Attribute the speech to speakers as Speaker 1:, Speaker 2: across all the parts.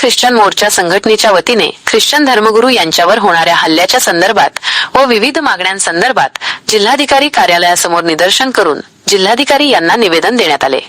Speaker 1: Christian मोर्चा संघटनेच्या वतीने Christian धर्मगुरू यांच्यावर होणाऱ्या हल्ल्याच्या संदर्भात व विविध मागण्यांसंदर्भात जिल्हाधिकारी कार्यालयासमोर निदर्शन करून जिल्हाधिकारी यांना निवेदन देण्यात आले.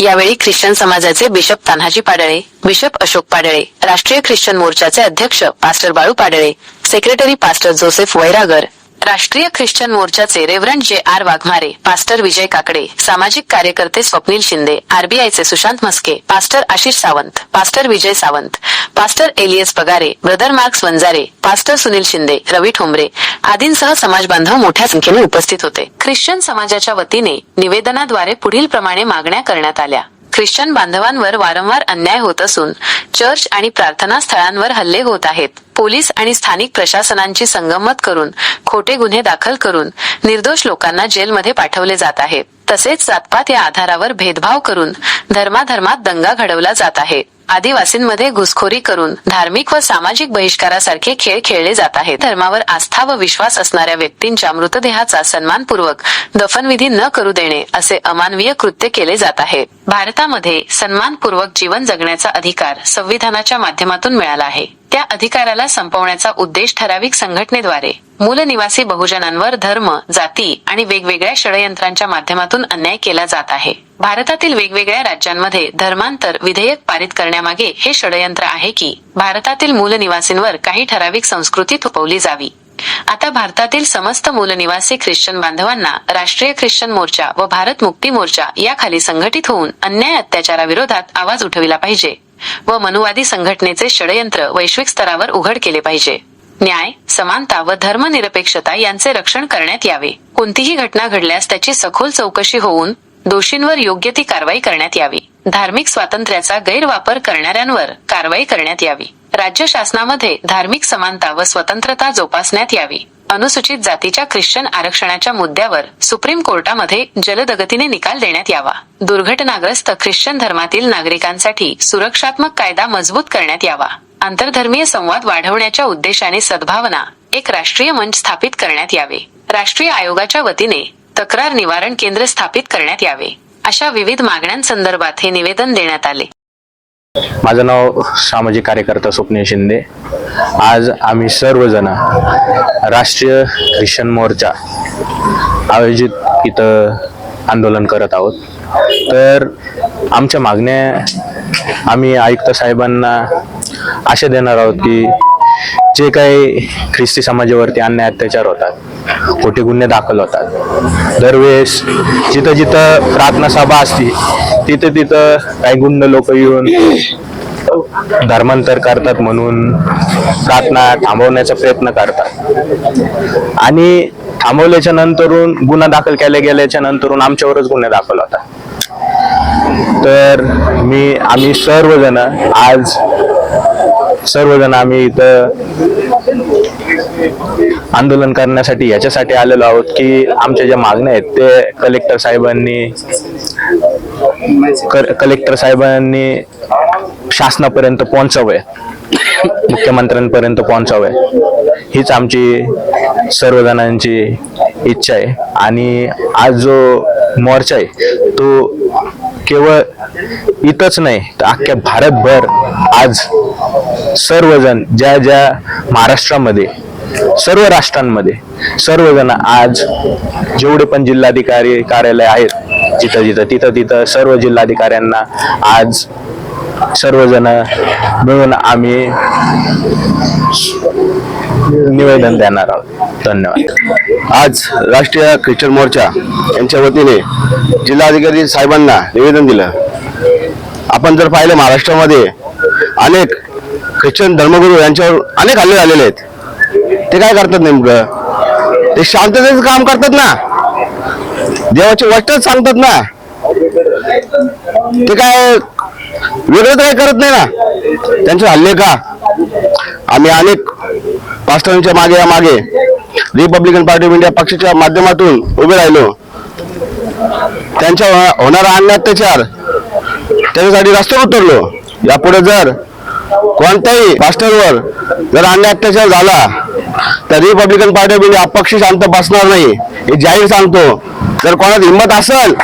Speaker 1: यावेळी ख्रिश्चन समाजाचे बिशप तान्हाजी पाडळे बिशप अशोक पाडळे राष्ट्रीय ख्रिश्चन मोर्चाचे अध्यक्ष pastor Balu Padale secretary pastor Joseph Vairagar राष्ट्रीय ख्रिश्चन मोर्चाचे reverend J R Waghmare pastor Vijay Kakade सामाजिक कार्यकर्ते स्वप्नील शिंदे आरबीआयचे Sushant Maske pastor Ashish Sawant pastor Vijay Sawant pastor Elias Pagare brother Marks Vanjare pastor Sunil Shinde Ravi Thombare आदींसह समाज बांधव मोठ्या संख्येने उपस्थित होते. ख्रिश्चन समाजाच्या वतीने निवेदनाद्वारे पुढील प्रमाणे मागण्या करण्यात आल्या. ख्रिश्चन बांधवांवर वारंवार अन्याय होत असून चर्च आणि प्रार्थना स्थळांवर हल्ले होत आहेत. पोलीस आणि स्थानिक प्रशासनांची संगमत करून खोटे गुन्हे दाखल करून निर्दोष लोकांना जेलमध्ये पाठवले जात आहे. तसेच जातपात या आधारावर भेदभाव करून धर्माधर्मात दंगा घडवला जात आहे. आदिवासींमध्ये घुसखोरी करून धार्मिक व सामाजिक बहिष्कारासारखे खेळ खेळले जात आहेत. धर्मावर आस्था व विश्वास असणाऱ्या व्यक्तींच्या मृतदेहाचा सन्मानपूर्वक दफनविधी न करू देणे असे अमानवीय कृत्य केले जात आहे. भारतामध्ये सन्मानपूर्वक जीवन जगण्याचा अधिकार संविधानाच्या माध्यमातून मिळाला आहे. त्या अधिकाराला संपवण्याचा उद्देश ठराविक संघटनेद्वारे. मूलनिवासी बहुजनांवर धर्म जाती आणि वेगवेगळ्या षडयंत्रांच्या माध्यमातून अन्याय केला जात आहे. भारतातील वेगवेगळ्या राज्यांमध्ये धर्मांतर विधेयक पारित करण्यामागे हे षडयंत्र आहे की भारतातील मूलनिवासींवर काही ठराविक संस्कृती थोपवली जावी. आता भारतातील समस्त मूलनिवासी ख्रिश्चन बांधवांना राष्ट्रीय ख्रिश्चन मोर्चा व भारत मुक्ती मोर्चा याखाली संघटित होऊन अन्याय अत्याचाराविरोधात आवाज उठविला पाहिजे. व मनुवादी संघटनेचे षडयंत्र वैश्विक स्तरावर उघड केले पाहिजे. न्याय समानता व धर्मनिरपेक्षता यांचे रक्षण करण्यात यावे. कोणतीही घटना घडल्यास त्याची सखोल चौकशी होऊन दोषींवर योग्य ती कारवाई करण्यात यावी. धार्मिक स्वातंत्र्याचा गैरवापर करणाऱ्यांवर कारवाई करण्यात यावी. राज्य शासनामध्ये धार्मिक समानता व स्वतंत्रता जोपासण्यात यावी. अनुसूचित जातीच्या ख्रिश्चन आरक्षणाच्या मुद्द्यावर सुप्रीम कोर्टामध्ये जलदगतीने निकाल देण्यात यावा. दुर्घटनाग्रस्त ख्रिश्चन धर्मातील नागरिकांसाठी सुरक्षात्मक कायदा मजबूत करण्यात यावा. आंतरधर्मीय संवाद वाढवण्याच्या उद्देशाने सद्भावना एक राष्ट्रीय मंच स्थापित करण्यात यावे. राष्ट्रीय आयोगाच्या वतीने तक्रार निवारण केंद्र स्थापित करण्यात यावे. अशा विविध मागण्यांसंदर्भात हे निवेदन देण्यात आले.
Speaker 2: माझं नाव सामाजिक कार्यकर्ता स्वप्नील शिंदे. आज आम्ही सर्वजण राष्ट्रीय ख्रिश्चन मोर्चा आयोजित इथं आंदोलन करत आहोत. तर आमच्या मागण्या आम्ही आयुक्त साहेबांना आशा देणार आहोत की जे काही ख्रिस्ती समाजावरती अन्याय अत्याचार होतात खोटे गुन्हे दाखल होतात. दरवेळेस जिथं जिथं प्रार्थना सभा असती तिथं तिथं काही गुंड लोक येऊन धर्मांतर करतात म्हणून प्रार्थना थांबवण्याचा प्रयत्न करतात. आणि थांबवल्याच्या नंतरून गुन्हा दाखल केल्या गेल्याच्या नंतरून आमच्यावरच गुन्हे दाखल होतात. तर मी आम्ही सर्वजण आज सर्वजण आम्ही इथं आंदोलन करण्यासाठी याच्यासाठी आलेलो आहोत की आमच्या ज्या मागण्या आहेत ते कलेक्टर साहेबांनी कलेक्टर साहेबांनी शासनापर्यंत पोहोचावे मुख्यमंत्र्यांपर्यंत पोहोचावं हीच आमची सर्वजणांची इच्छा आहे. आणि आज जो मोर्चा आहे तो केवळ इथंच नाही तर अख्ख्या भारतभर आज सर्वजण ज्या ज्या महाराष्ट्रामध्ये सर्व राष्ट्रांमध्ये सर्वजण आज जेवढे पण जिल्हाधिकारी कार्यालय आहेत जिथं जिथं तिथं तिथं सर्व जिल्हाधिकाऱ्यांना आज सर्वजण मिळून आम्ही निवेदन देणार आहोत. धन्यवाद.
Speaker 3: आज राष्ट्रीय ख्रिश्चन मोर्चा यांच्या वतीने जिल्हाधिकारी साहेबांना निवेदन दिलं. आपण जर पाहिलं महाराष्ट्रामध्ये अनेक ख्रिश्चन धर्मगुरू यांच्यावर अनेक हल्ले झालेले आहेत. ते काय करतात नेमकं? ते शांततेचं काम करतात ना? देवाचे वचनच सांगतात ना? ते काय वेगळं काय काही करत नाही ना? त्यांचे हल्ले का? आम्ही अनेक पास्टरांच्या मागे या मागे रिपब्लिकन पार्टी ऑफ इंडिया पक्षाच्या माध्यमातून उभे राहिलो. त्यांच्या होणारा अन्य अत्याचार त्याच्यासाठी रस्त्यावर उतरलो. यापुढे जर कोणत्याही पास्टरवर जर अन्य अत्याचार झाला तर रिपब्लिकन पार्टी म्हणजे अपक्ष शांत बसणार नाही. हे जाहीर सांगतो. जर कोणात हिंमत असेल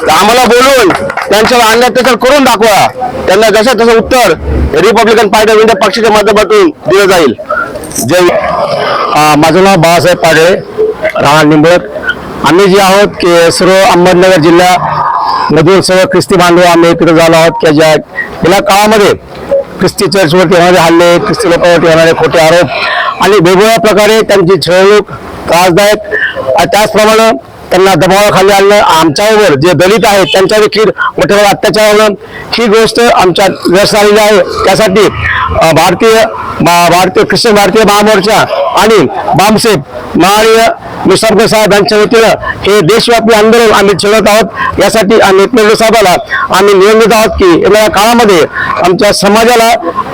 Speaker 3: तर आम्हाला बोलून त्यांच्यावर अन्याय अत्याचार करून दाखवा. त्यांना जसं तसं उत्तर रिपब्लिकन पार्टी ऑफ इंडिया पक्षाच्या माध्यमातून दिलं जाईल. जय
Speaker 4: माझं नाव बाळासाहेब पाडळे राहणार निंबळक. आम्ही जे आहोत की सर्व अहमदनगर जिल्हा मधून सर्व ख्रिस्ती बांधव आम्ही एकत्र झालो आहोत की ज्या गेल्या काळामध्ये ख्रिस्ती चर्चवरती होणारे हल्ले ख्रिस्ती लोकांवरती होणारे खोटे आरोप आणि वेगवेगळ्या प्रकारे त्यांची छळवणूक त्रासदायक त्याचप्रमाणे त्यांना दबावाखाली आणणं आमच्यावर जे दलित आहेत त्यांच्या देखील मोठ्या अत्याचार होणं ही गोष्ट आमच्या व्यस्त आलेली आहे. त्यासाठी भारतीय भारतीय ख्रिश्चन भारतीय महामोर्चा आणि बामसेब महाय निसर्ग साहेब यांच्या वतीनं हे देशव्यापी आंदोलन आम्ही छेडत आहोत. यासाठी आम्ही एकमेव साहेबाला आम्ही निवडणूक आहोत की येणाऱ्या काळामध्ये आमच्या समाजाला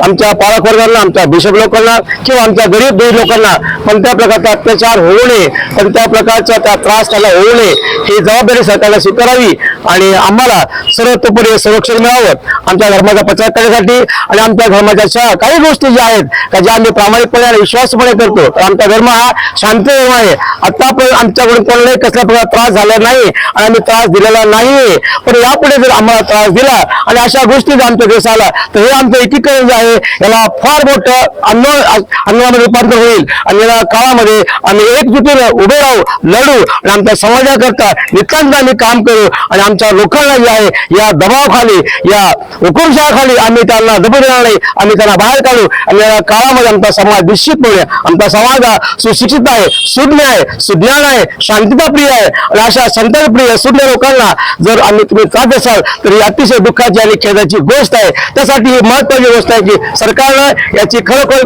Speaker 4: आमच्या पालकवर्गांना आमच्या बिशप लोकांना किंवा आमच्या गरीब गरीब लोकांना कोणत्या प्रकारचा अत्याचार होऊ नये कोणत्या प्रकारचा त्या त्रास त्याला होऊ नये ही जबाबदारी सरकारला स्वीकारावी आणि आम्हाला सर्वतोपरी संरक्षण मिळावं. आमच्या धर्माचा प्रचार करण्यासाठी आणि आमच्या धर्माच्या अशा काही गोष्टी ज्या आहेत त्या ज्या आम्ही प्रामाणिकपणे आणि विश्वासपणे करतो तर आमचा धर्म हा शांत धर्म आहे आतापर्यंत आमच्याकडून कोणालाही कसल्या प्रकार त्रास झाला नाही आणि आम्ही त्रास दिलेला नाही. पण यापुढे जर आम्हाला त्रास दिला आणि अशा गोष्टी जर आमच्या देशाला तर हे आमचं एकीकरण जे आहे याला फार मोठं आंदोलन आंदोलनामध्ये रूपांतर होईल. आणि या काळामध्ये आम्ही एकजुटीनं उभे राहू लढू आणि आमच्या समाजाकरता नितांत आम्ही काम करू आणि आमच्या लोकांना जे आहे या दबावाखाली या हुकुमशाहाखाली आम्ही त्यांना दबू देणार नाही आम्ही त्यांना बाहेर काढू. आणि या काळामध्ये आमचा समाज निश्चितपणे आमचा समाज हा सुशिक्षित आहे सुज्ञ आहे सुज्ञान आहे शांतता प्रिय आहे. आणि अशा संतप्रिय सुज्ञ लोकांना जर आम्ही तुम्ही जात असाल तर ही अतिशय दुःखाची आणि खेदाची गोष्ट आहे. त्यासाठी ही महत्वाची गोष्ट आहे की सरकारनं याची खरोखर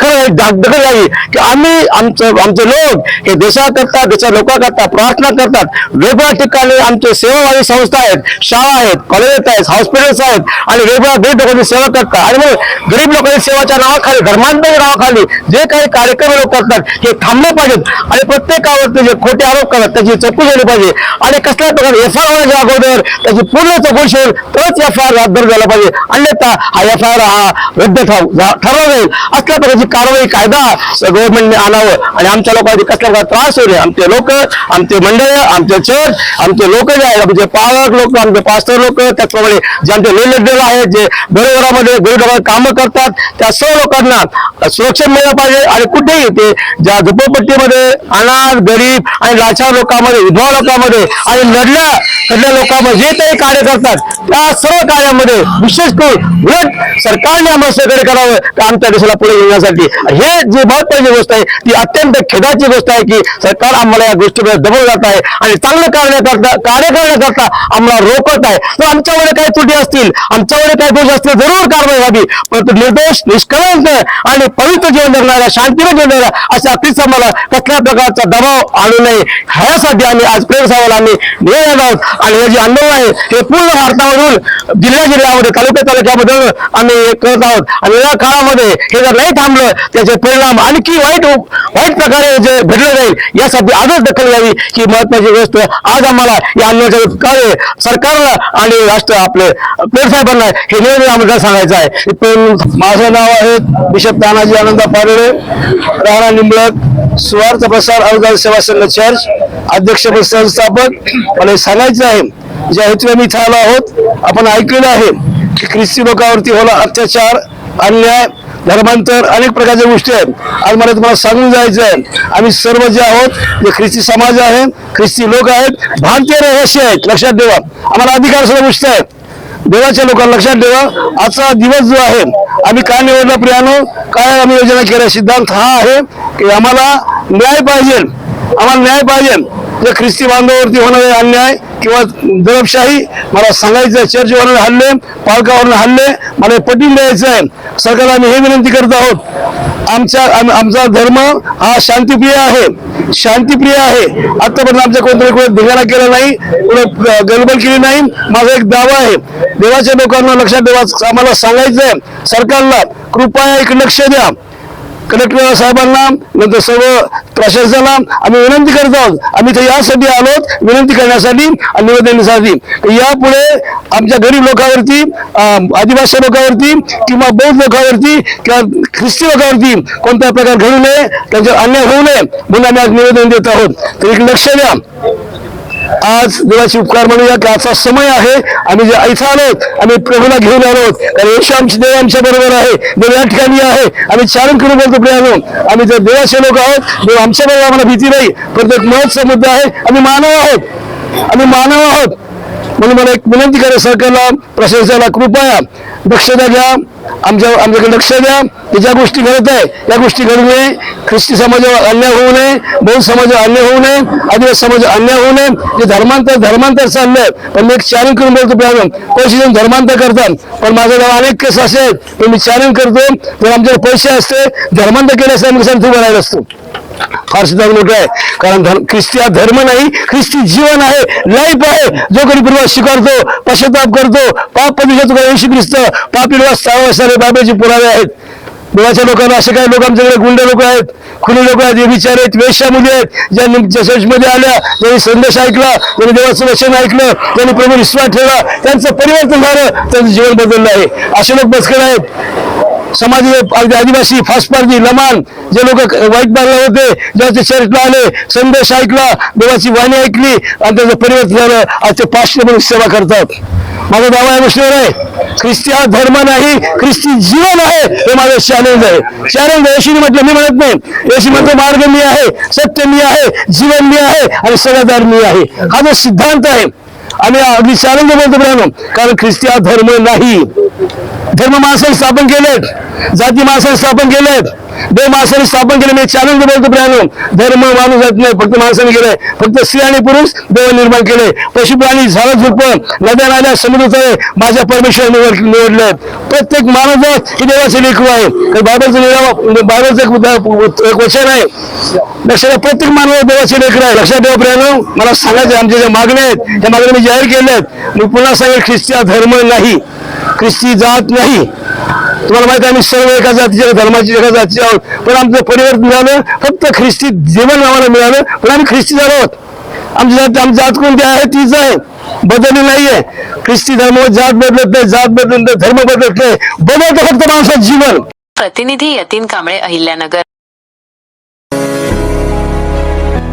Speaker 4: खरं दखल घ्यावी की आम्ही आमचं आमचे लोक हे देशाकरता देशा लोकांकरता प्रार्थना करतात. वेगवेगळ्या ठिकाणी आमचे सेवाभावी संस्था आहेत शाळा आहेत कॉलेजेस आहेत हॉस्पिटल्स आहेत आणि वेगवेगळ्या गरीब लोकांची सेवा करतात. आणि मग गरीब लोकांची सेवाच्या नावाखाली धर्मांतर नावाखाली जे काही कार्यक्रम लोक करतात हे थांबले पाहिजेत. आणि प्रत्येकावरती जे खोटे आरोप करतात त्याची चौकशी झाली पाहिजे. आणि कसल्या प्रकारे एफ आय होण्याच्या अगोदर त्याची पूर्ण चौकशी होईल तरच एफ आय आर रद्द झाला पाहिजे. अन्यथा हा एफ आय आर हा रद्द ठराव जाईल. असल्या प्रकारची कारवाई कायदा गव्हर्नमेंटने आणावं. आणि आमच्या लोकांची कसल्या प्रकारे त्रास होईल आमचे लोक आमचे मंडळ आमचे चर्च आमचे लोक जे आहे. आमचे पालक लोक आमचे पास्टर लोक त्याचप्रमाणे जे आमचे लेलेडर आहेत जे घरोघरामध्ये गरीब कामं करतात त्या सर्व लोकांना सुरक्षण मिळालं पाहिजे. आणि कुठेही ते ज्या झोपडपट्टीमध्ये अनाथ गरीब आणि लाचार लोकांमध्ये विधवा लोकांमध्ये आणि लढल्या लढल्या लोकांमध्ये जे काही कार्य करतात. त्या सर्व कार्यामध्ये विशेष करून उलट सरकारने आम्हाला सहकार्य करावं का आमच्या देशाला पुढे येण्यासाठी हे जी महत्वाची गोष्ट आहे ती अत्यंत खेदाची गोष्ट आहे की सरकार आम्हाला या गोष्टीमध्ये दबल जात आहे. आणि चांगलं करण्याकरता कार्य करता आम्हाला रोखत आहे तर आमच्यामध्ये काही त्रुटी असतील आमच्यामध्ये काही दोष असतील जरूर कारवाई व्हावी. परंतु निर्दोष निष्कलंक आणि पवित्र जीवन जगणाऱ्या शांतीने जीवन जगणाऱ्या अशा अतिच आम्हाला कसल्या प्रकारचा दबाव आणू नये ह्यासाठी आम्ही आज प्रेम साहेबाला आम्ही निवेदन आहोत. आणि हे जे आंदोलन आहे हे पूर्ण भारतामधून जिल्हा जिल्ह्यामध्ये तालुक्या तालुक्यामध्ये आम्ही करत आहोत. आणि या काळामध्ये हे जर नाही थांबलं त्याचे परिणाम आणखी वाईट वाईट प्रकारे जे भेटलं जाईल यासाठी आजच दखल घ्यावी ही महत्वाची गोष्ट. आज आम्हाला या अन्यायाचं कार्य सरकारला आणि राष्ट्र आपले पेड साहेबांना हे नेहमी आम्हाला सांगायचं आहे पण माझं नाव आहे बिशप तानाजी आनंद पारडे राणा निंबळक सुवार्थ प्रसार अवघड सेवा संघ चर्च अध्यक्ष संस्थापक. मला सांगायचं आहे ज्या हेतूने मी इथे आलो आहोत आपण ऐकलेलं आहे की ख्रिस्ती लोकांवरती होला अत्याचार अन्याय धर्मांतर अनेक प्रकारच्या गोष्टी आहेत. आज मला तुम्हाला सांगून जायचं आहे आम्ही सर्व जे आहोत जे ख्रिस्ती समाज आहे ख्रिस्ती लोक आहेत भारतीय रहिवासी आहेत लक्षात ठेवा. आम्हाला अधिकार सुद्धा गोष्ट आहे देवाच्या लोकांना लक्षात ठेवा. आजचा दिवस जो आहे आम्ही काय निवडला प्रियानो काय आम्ही योजना केल्या सिद्धांत हा आहे की आम्हाला न्याय पाहिजे. आम्हाला न्याय पाहिजे. जे ख्रिस्ती बांधवावरती होणारे अन्याय किंवा दरबशाही मला सांगायचं आहे चर्चवरून हल्ले पालकावरून हल्ले मला हे पटवून द्यायचं आहे. सरकारला आम्ही हे विनंती करत आहोत आमचा आम- आमचा धर्म हा शांतिप्रिय आहे. शांतिप्रिय आहे. आतापर्यंत आमच्या कोणत्या कोणी धिंगाणा केला नाही कोणी गडबड केली नाही. माझा एक दावा आहे. देवाच्या लोकांना लक्षात ठेवा. आम्हाला सांगायचं आहे सरकारला कृपया एक लक्ष द्या. कलेक्टर साहेबांना नंतर सर्व प्रशासनाला आम्ही विनंती करत आहोत. आम्ही तर यासाठी आलोत विनंती करण्यासाठी आणि निवेदन देण्यासाठी. यापुढे आमच्या गरीब लोकांवरती आदिवासी लोकांवरती किंवा बौद्ध लोकांवरती किंवा ख्रिस्ती लोकांवरती कोणत्या प्रकार घडू नये त्यांच्यावर अन्याय होऊ नये म्हणून आम्ही आज निवेदन देत आहोत. तर एक लक्ष द्या.
Speaker 5: आज देवाचे उपकार म्हणूया की आजचा समय आहे. आम्ही जे ऐसा आलोत आम्ही प्रभूला घेऊन आलोत कारण येशू आमचे देव आमच्या बरोबर आहे. देव या ठिकाणी आहे. आम्ही चारण करून बोलतो प्रियानो आम्ही जर देवाचे लोक आहोत देव आमच्या बरोबर आम्हाला भीती नाही. प्रत्येक महत्त्वाचा मुद्दा आहे. आम्ही मानव आहोत. आम्ही मानव आहोत. म्हणून मला एक विनंती करा सरकारला प्रशासनाला कृपया दक्षता घ्या. आमच्या आमच्याकडे लक्ष द्या. की ज्या गोष्टी घडत आहे त्या गोष्टी घडू नये. ख्रिस्ती समाजावर अन्याय होऊ नये. बौद्ध समाजावर अन्याय होऊ नये. आदिवासी समाजावर अन्याय होऊ नये. जे धर्मांतर धर्मांतर चाललंय पण मी एक चॅलेंज करून बोलतो प्रॉब्लेम पैसे देऊन धर्मांतर करतात पण माझ्या गाव अनेक केस असे आहेत. पण मी चॅलेंज करतो. जर आमच्याकडे पैसे असते धर्मांतर केले असते आम्ही सांगतो उभं असतो? फार सुद्धा आहे. कारण धर्म ख्रिस्ती हा धर्म नाही ख्रिस्ती जीवन आहे लाईफ आहे. जो कधी पूर्वा स्वीकारतो पश्चाताप करतो पाप पदिशा तुका येशू ख्रिस्त पापी सहा सारे बाबेचे पुरावे आहेत. देवाच्या लोकांना असे काही लोक आमच्याकडे गुंड लोक आहेत खुले लोक आहेत विचार आहेत वेशामध्ये आहेत ज्या चर्चमध्ये आल्या त्यांनी संदेश ऐकला त्यांनी देवाचं वचन ऐकलं त्यांनी प्रभू विश्वास ठेवला त्यांचं परिवर्तन झालं त्यांचं जीवन बदललं आहे. असे लोक बसकर आहेत. समाज आदिवासी फासपारजी लमान जे लोक वाईट मारले होते ज्याचे चर्चला आले संदेश ऐकला देवाची वाणी ऐकली आणि त्याचं परिवर्तन झालं आज ते पाचशे म्हणून सेवा करतात. माझा दावा आहे गोष्टीवर आहे ख्रिस्ती हा धर्म नाही ख्रिस्ती जीवन आहे हे माझं चॅलेंज आहे. चॅलेंज येशीने म्हटलं मी म्हणत नाही. येशी म्हणतो मार्ग मी आहे सत्य मी आहे जीवन मी आहे आणि सगळ्यादार मी आहे. हा जो सिद्धांत आहे आम्ही अगदी चॅलेंज बोलतो मित्रांनो कारण ख्रिस्ती हा धर्म नाही. धर्म माणसाने स्थापन केलेत जाती माणसाने स्थापन केलेत देव माणसाने स्थापन केले मी चॅलेंज बोलतो प्रियानो धर्म माणूस जात नाही फक्त माणसाने केलंय फक्त स्त्री आणि पुरुष देव निर्माण केले. पशु प्राणी झाडं झुडपं नद्या नाल्या समुद्र माझ्या परमेश्वर निवड निवडले प्रत्येक माणूस ही देवाचे लेखू आहे. बायबलचं म्हणजे बायबलचं एक एक वचन आहे. लक्षात प्रत्येक माणूस देवाचे लेकर आहे. लक्षात ठेवा प्रियानो मला सांगायचं आमच्या ज्या मागण्या आहेत त्या मागण्या मी जाहीर केल्या आहेत मी पुन्हा सांगेल ख्रिस्ती धर्म नाही. ख्रिस्ती जात नाही. तुम्हाला माहिती आम्ही सर्व एका जातीच्या धर्माची एका जातीचे आहोत. पण आमचं परिवर्तन झालं फक्त ख्रिस्ती जीवन आम्हाला मिळालं पण आम्ही ख्रिस्ती झालो आहोत. आमची जात आमची जात कोणती आहे? तीच आहे. बदलली नाहीये. ख्रिस्ती धर्म जात बदलत नाही जात बदलत नाही धर्म बदलत नाही. बदलतं फक्त माणसाचं जीवन.
Speaker 1: प्रतिनिधी यतीन कांबळे अहिल्यानगर.